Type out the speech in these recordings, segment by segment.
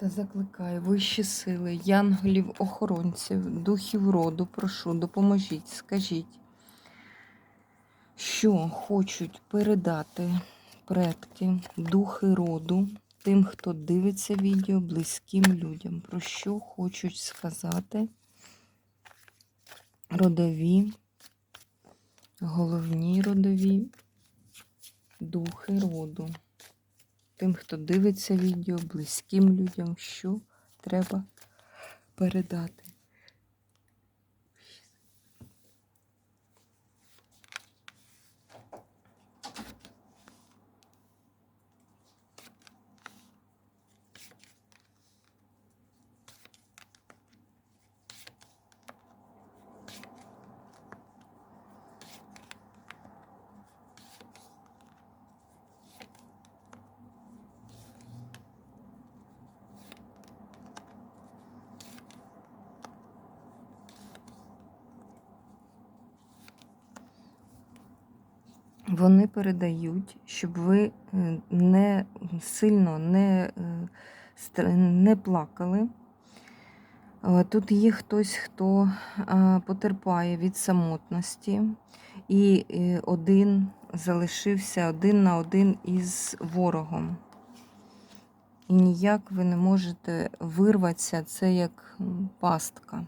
Та закликаю вищі сили, янголів, охоронців, духів роду, прошу, допоможіть, скажіть, що хочуть передати предки, духи роду тим, хто дивиться відео близьким людям, про що хочуть сказати родові, головні родові духи роду тим, хто дивиться відео, близьким людям, що треба передати. Вони передають, щоб ви е, не сильно не, е, не плакали. Е, Тут є хтось, хто потерпає від самотності, і один залишився один на один із ворогом. І ніяк ви не можете вирватися, це як пастка.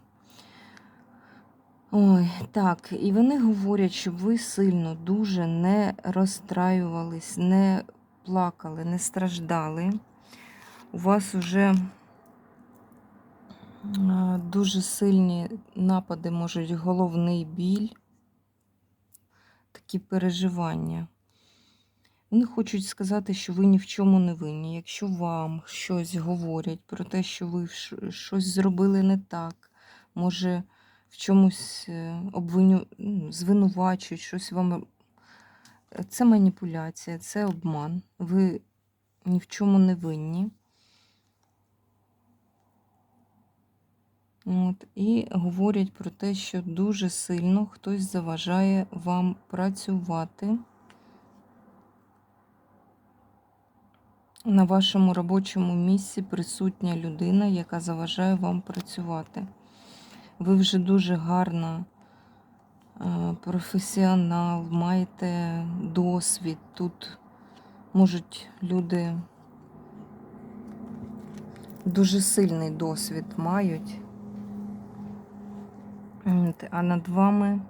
Ой, так, і вони говорять, щоб ви сильно дуже не розстраювались, не плакали, не страждали. У вас вже дуже сильні напади можуть головний біль, такі переживання. Вони хочуть сказати, що ви ні в чому не винні. Якщо вам щось говорять про те, що ви щось зробили не так, може в чомусь е, обвиню... ну, звинувачують, щось вам. Це маніпуляція, це обман. Ви ні в чому не винні. От, і говорять про те, що дуже сильно хтось заважає вам працювати. На вашому робочому місці присутня людина, яка заважає вам працювати. Ви вже дуже гарна е, професіонал, маєте досвід. Тут можуть люди дуже сильний досвід мають. А над вами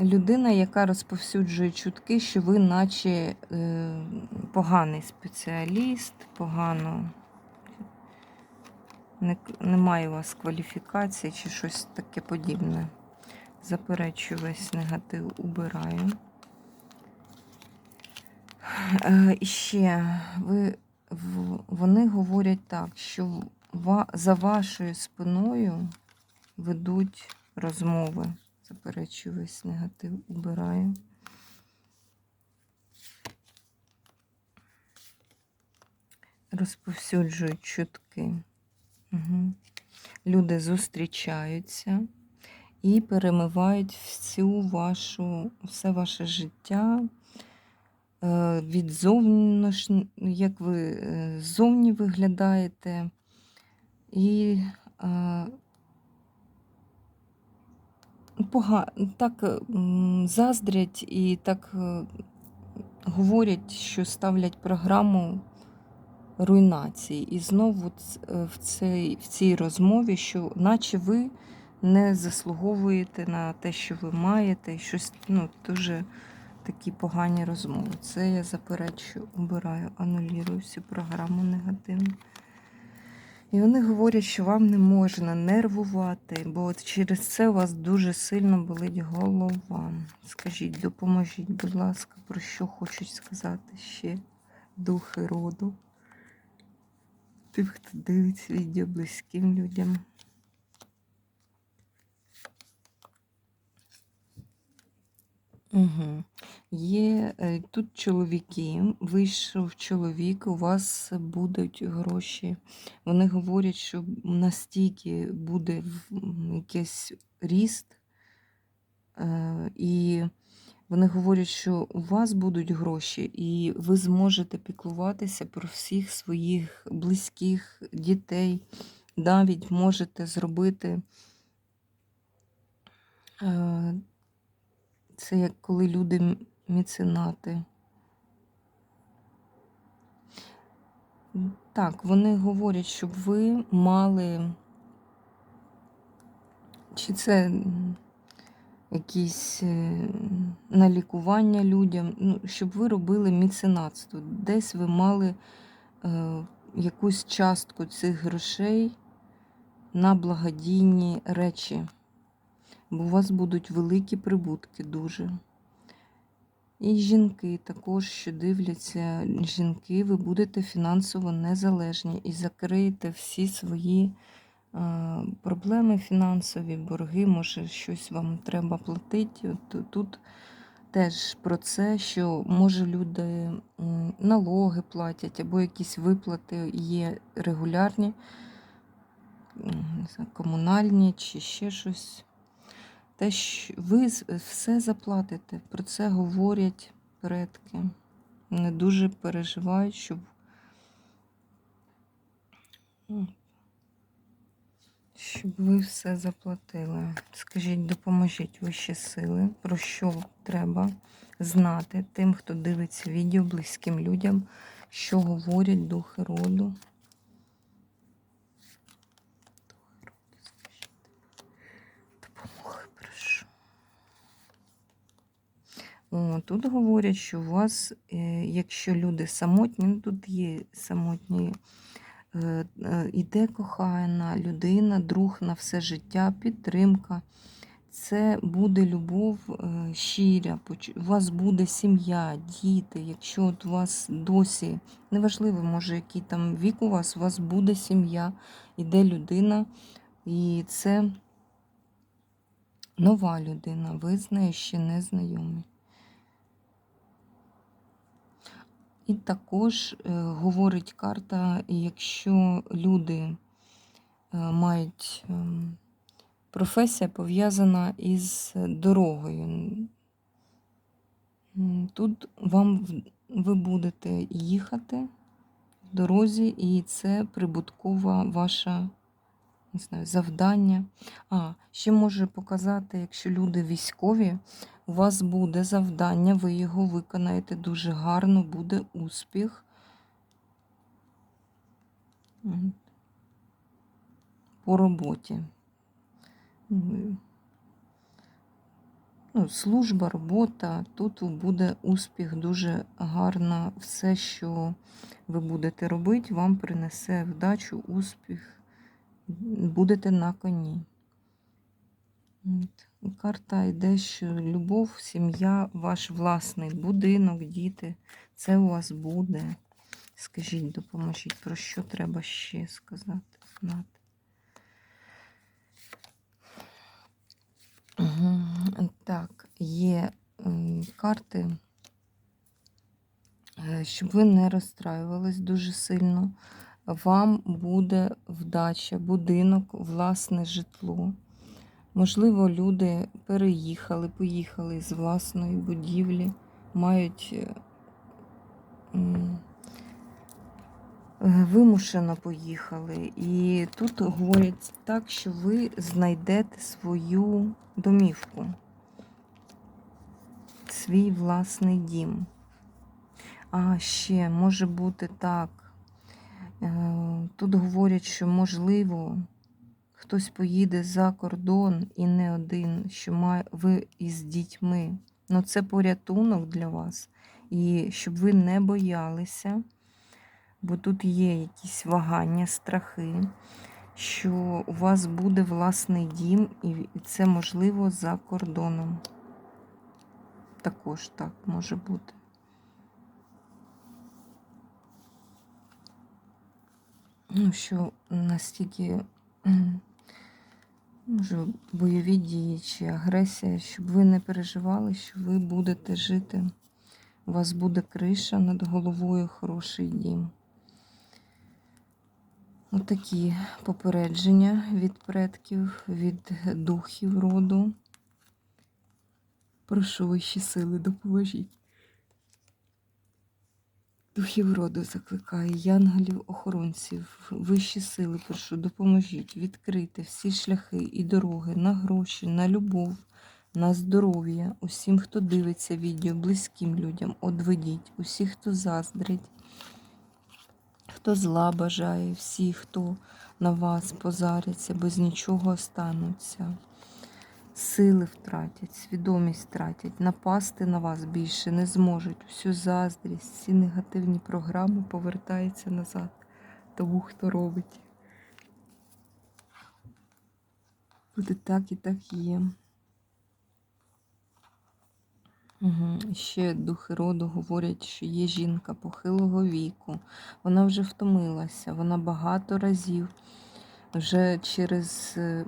людина, яка розповсюджує чутки, що ви наче е, поганий спеціаліст, погано не, немає у вас кваліфікації чи щось таке подібне. Заперечую весь негатив, убираю. Е, і ще ви, вони говорять так, що за вашою спиною ведуть розмови. Заперечую весь негатив, убираю. Розповсюджують чутки. Угу. Люди зустрічаються і перемивають всю вашу, все ваше життя. е, Від зовнош... як ви е, зовні виглядаєте, і е, пога... так е, заздрять і так е, говорять, що ставлять програму руйнації. І знову е, в цій, в цій розмові, що наче ви не заслуговуєте на те, що ви маєте, щось ну, дуже такі погані розмови. Це я заперечую, убираю, анулюю всю програму негативну. І вони говорять, що вам не можна нервувати, бо от через це у вас дуже сильно болить голова. Скажіть, допоможіть, будь ласка, про що хочуть сказати ще духи роду. Тих, хто дивиться відео близьким людям. Угу. Є е, тут чоловіки, вийшов чоловік, у вас будуть гроші. Вони говорять, що настільки буде якийсь ріст, е, і вони говорять, що у вас будуть гроші, і ви зможете піклуватися про всіх своїх близьких дітей. Навіть можете зробити. е, Це як коли люди м- меценати. М, Так, вони говорять, щоб ви мали. Чи це якісь е, на лікування людям, ну, щоб ви робили меценатство. Десь ви мали е, якусь частку цих грошей на благодійні речі, бо у вас будуть великі прибутки дуже. І жінки також, що дивляться, жінки, ви будете фінансово незалежні і закриєте всі свої е, проблеми фінансові, борги, може, щось вам треба платити. От тут теж про це, що може люди налоги платять, або якісь виплати є регулярні, комунальні чи ще щось. Те, що ви все заплатите, про це говорять предки. Не дуже переживають, щоб щоб ви все заплатили. Скажіть, допоможіть вищі сили, про що рода знати тим, хто дивиться відео близьким людям, що говорять духи роду. Тут говорять, що у вас, е, якщо люди самотні, ну тут є самотні, е, е, іде кохана людина, друг на все життя, підтримка. Це буде любов щиря, у вас буде сім'я, діти. Якщо от у вас досі, неважливо, може, який там вік у вас, у вас буде сім'я, іде людина, і це нова людина, ви з нею ще не знайомі. І також е, говорить карта, якщо люди е, мають ем, професія пов'язана із дорогою. Тут вам ви будете їхати в дорозі, і це прибуткова ваша не знаю, завдання. А, ще можу показати, якщо люди військові, у вас буде завдання, ви його виконаєте дуже гарно, буде успіх. По роботі. Ну, служба, робота, тут буде успіх дуже гарно. Все, що ви будете робити, вам принесе вдачу, успіх. Будете на коні. От. Карта йде, що любов, сім'я, ваш власний будинок, діти. Це у вас буде. Скажіть, допоможіть, про що треба ще сказати, знати. Так, є карти, е, щоб ви не розстраювались дуже сильно. Вам буде вдача, будинок, власне житло. Можливо, люди переїхали, поїхали з власної будівлі, мають е, е, вимушено поїхали. І тут говорять так, що ви знайдете свою домівку, свій власний дім. А ще може бути так. е, Тут говорять, що можливо хтось поїде за кордон і не один, що має ви із дітьми. Ну це порятунок для вас. І щоб ви не боялися, бо тут є якісь вагання, страхи, що у вас буде власний дім, і це можливо за кордоном. Також так може бути. Ну, що настільки може, бойові дії чи агресія, щоб ви не переживали, що ви будете жити. У вас буде криша над головою, хороший дім. Отакі попередження від предків, від духів роду. Прошу вищі сили, допоможіть. Духів роду закликаю, янголів, охоронців, вищі сили, прошу, допоможіть відкрити всі шляхи і дороги на гроші, на любов, на здоров'я, усім, хто дивиться відео, близьким людям, одведіть, усі, хто заздрить, хто зла бажає, всі, хто на вас позаряться, без нічого остануться. Сили втратять, свідомість втратять, напасти на вас більше не зможуть. Всю заздрість, всі негативні програми повертаються назад тому, хто робить. Буде так і так є. Угу. Ще духи роду говорять, що є жінка похилого віку. Вона вже втомилася, вона багато разів вже через е,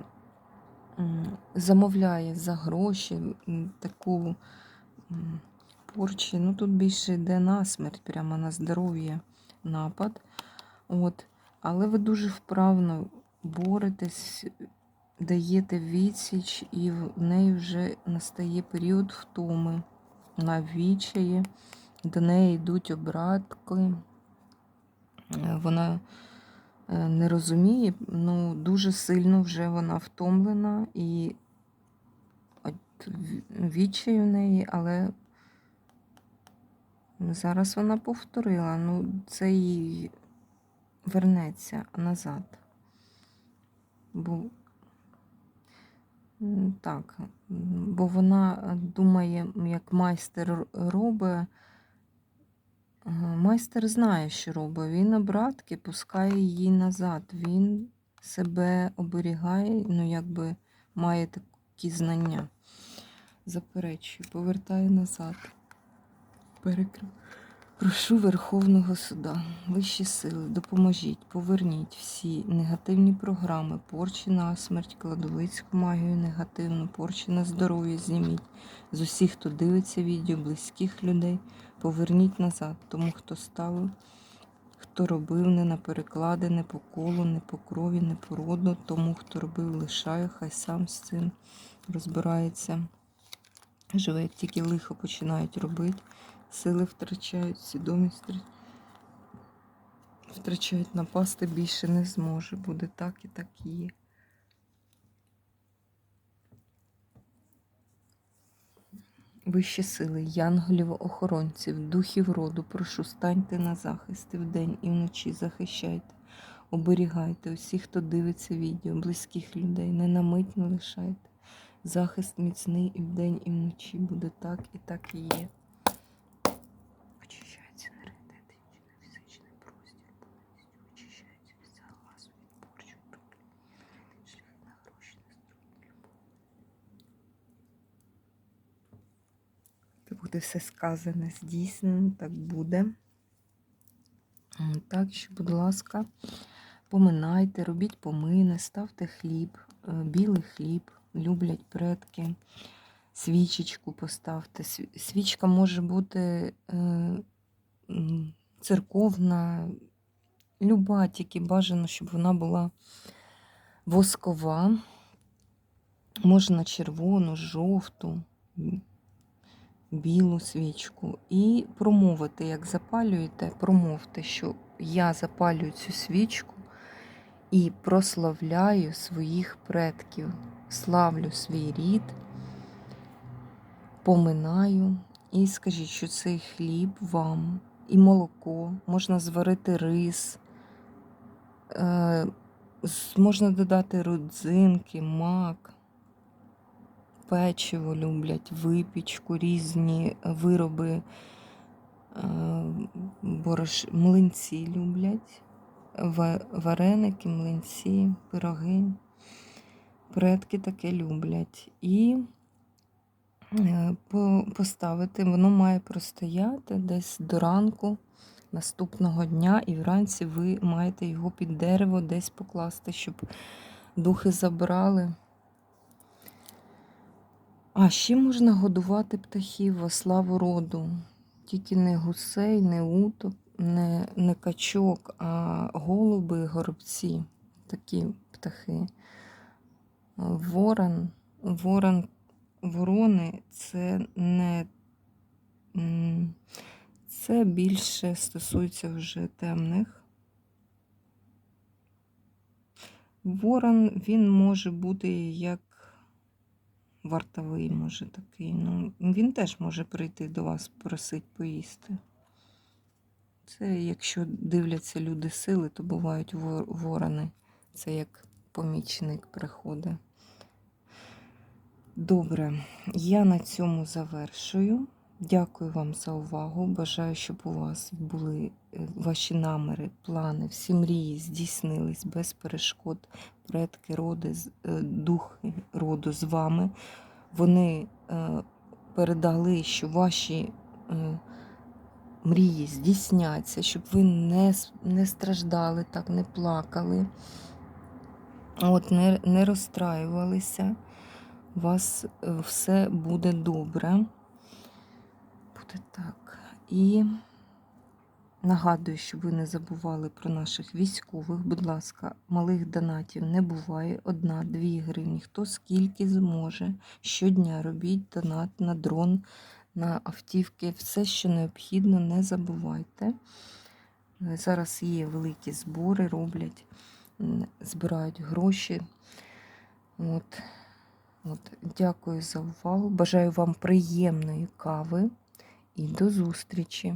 замовляє за гроші таку порчі. Ну тут більше йде на смерть, прямо на здоров'я напад. От. Але ви дуже вправно боретесь, даєте відсіч, і в неї вже настає період втоми на відчаї, до неї йдуть обратки. Е, Вона не розуміє, ну дуже сильно вже вона втомлена і от в- неї, але зараз вона повторила, ну це їй вернеться назад. Бо так, бо вона думає, як майстер робить. Майстер знає, що робить. Він обратки пускає її назад. Він себе оберігає, ну якби має такі знання. Заперечую, повертає назад. Перекрив. Прошу Верховного Суда, вищі сили, допоможіть, поверніть всі негативні програми, порчі на смерть, кладовицьку магію негативну, порчі на здоров'я зніміть з усіх, хто дивиться відео, близьких людей, поверніть назад тому, хто ставив, хто робив не на переклади, не по колу, не по крові, не по роду, тому, хто робив, лишаю, хай сам з цим розбирається. Живе, як тільки лихо починають робити, сили втрачають, свідомість втра- втрачають, напасти більше не зможе. Буде так і так є. Вищі сили, янголів, охоронців, духів роду, прошу, станьте на захист і вдень і вночі захищайте, оберігайте усіх, хто дивиться відео, близьких людей, не на мить не лишайте. Захист міцний і вдень, і вночі буде так і так і є. Очищається енергетичний, фізичний простір, повністю очищається від глазу, від порчу, проклятий, шлях на гроші, на здоров'я, любов. Це буде все сказане, здійснено, так буде. Так що, будь ласка, поминайте, робіть помини, ставте хліб, е, білий хліб, люблять предки. Свічечку поставте. Свічка може бути е, церковна, люба, тільки бажано, щоб вона була воскова. Можна червону, жовту, білу свічку. І промовити, як запалюєте, промовте, що я запалюю цю свічку і прославляю своїх предків, славлю свій рід, поминаю. І скажіть, що цей хліб вам і молоко, можна зварити рис, е, можна додати родзинки, мак, печиво люблять, випічку, різні вироби е, млинці люблять, вареники, млинці, пироги. Предки таке люблять. І е, поставити, воно має простояти десь до ранку наступного дня, і вранці ви маєте його під дерево десь покласти, щоб духи забрали. А ще можна годувати птахів во славу роду. Тільки не гусей, не уток, не, не качок, а голуби, горобці, такі птахи. Ворон, ворон, ворони це не це більше стосується вже темних. Ворон він може бути як вартовий, може такий. Ну, він теж може прийти до вас просить поїсти. Це якщо дивляться люди сили, то бувають ворони. Це як помічник приходить. Добре, я на цьому завершую. Дякую вам за увагу. Бажаю, щоб у вас були е, ваші наміри, плани, всі мрії здійснились без перешкод. Предки, роди, е, духи роду з вами. Вони е, передали, що ваші мрії здійсняться, щоб ви не, не страждали, так, не плакали, от, не, не розстраювалися. У вас все буде добре. Так. І нагадую, щоб ви не забували про наших військових. Будь ласка, малих донатів не буває. Одна, дві гривні. Хто скільки зможе. Щодня робіть донат на дрон, на автівки. Все, що необхідно, не забувайте. Зараз є великі збори, роблять, збирають гроші. От. От, дякую за увагу. Бажаю вам приємної кави і до зустрічі!